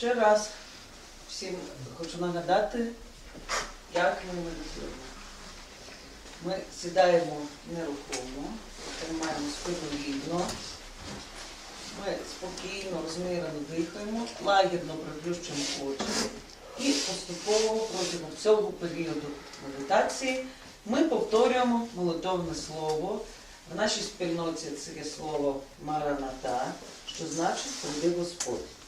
Ще раз всім хочу нагадати, як ми медитуємо. Ми сідаємо нерухомо, тримаємо спину рівно. Ми спокійно, розмірено дихаємо, лагідно приплющуємо очі. І поступово протягом цього періоду медитації ми повторюємо молитовне слово. В нашій спільноті це є слово Мараната, що значить прийди Господь.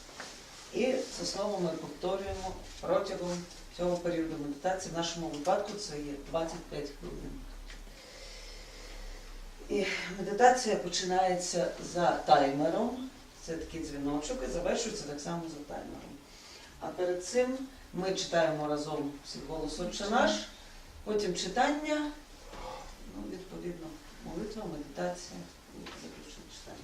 І це слово ми повторюємо протягом цього періоду медитації. В нашому випадку це є 25 хвилин. І медитація починається за таймером. Це такий дзвіночок і завершується так само за таймером. А перед цим ми читаємо разом всі голос Отче наш, потім читання, ну, відповідно, молитва, медитація і заключне читання.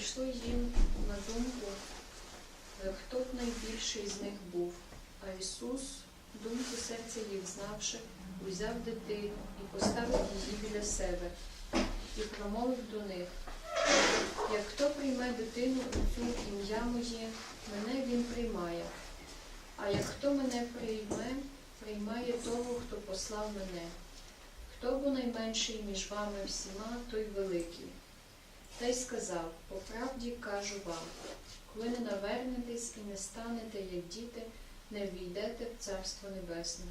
прийшло їм на думку, е, хто б найбільший з них був. А Ісус, думку серця їх знавши, узяв дитину і поставив її біля себе, і промовив до них, як хто прийме дитину у цю ім'я моє, мене він приймає. А як хто мене прийме, приймає того, хто послав мене. Хто бо найменший між вами всіма, той великий. Та й сказав, по правді кажу вам, коли не навернетесь і не станете, як діти, не війдете в Царство Небесне.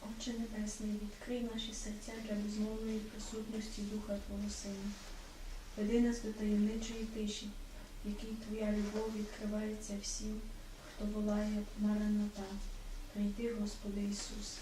Отче Небесний, відкрий наші серця для безмовної присутності Духа Твого Сина. Веди нас до таємничої тиші, в якій Твоя любов відкривається всім, хто волає Мараната. Прийди, Господи Ісусе.